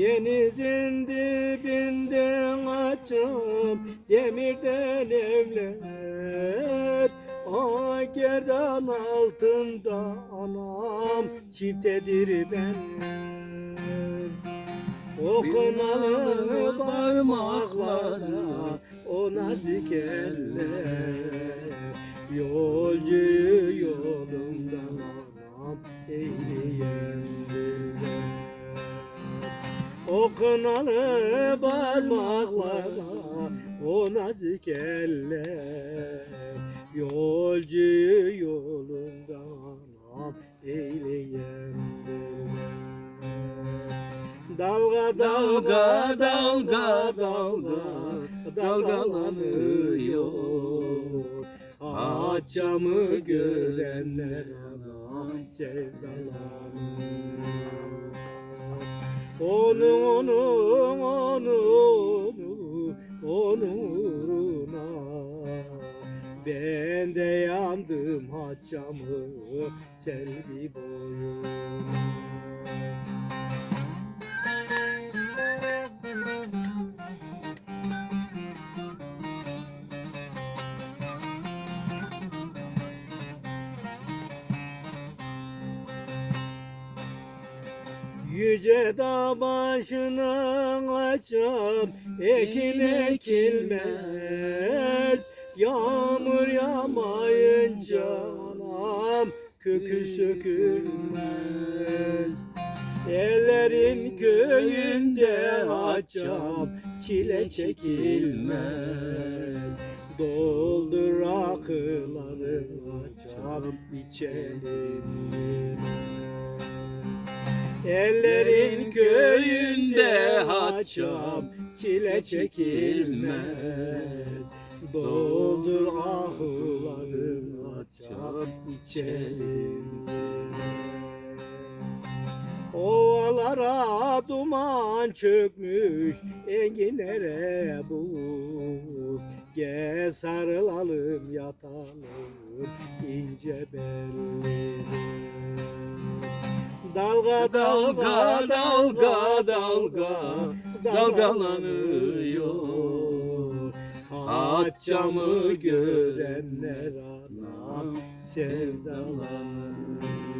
Denizin dibinden açım demirden evler. Gerdan altında anam çiftedir ben. Okunalı parmaklarda o nazik eller Okunalı parmaklara o nazik eller. Yolcu yolundan anam eğleyendirler Dalga dalga dalga dalga dalgalanıyor. Haccamı görenler anam sevdalanıyor Onun onun uğruna Ben de yandım haccamı selvi boyuna Yüce dağ başına açam ekin ekilmez. Yağmur yağmayınca anam kökü sökülmez. Ellerin köyünde açam çile çekilmez. Doldur rakıları açam içelim Ellerin köyünde haçam çile çekilmez. Doldur ahıların açam içelim Ovalara duman çökmüş enginlere buz Gel sarılalım yatalım ince belli Dalga dalga dalga dalga dalgalanıyor. Haccamı görenler anam sevdalanıyor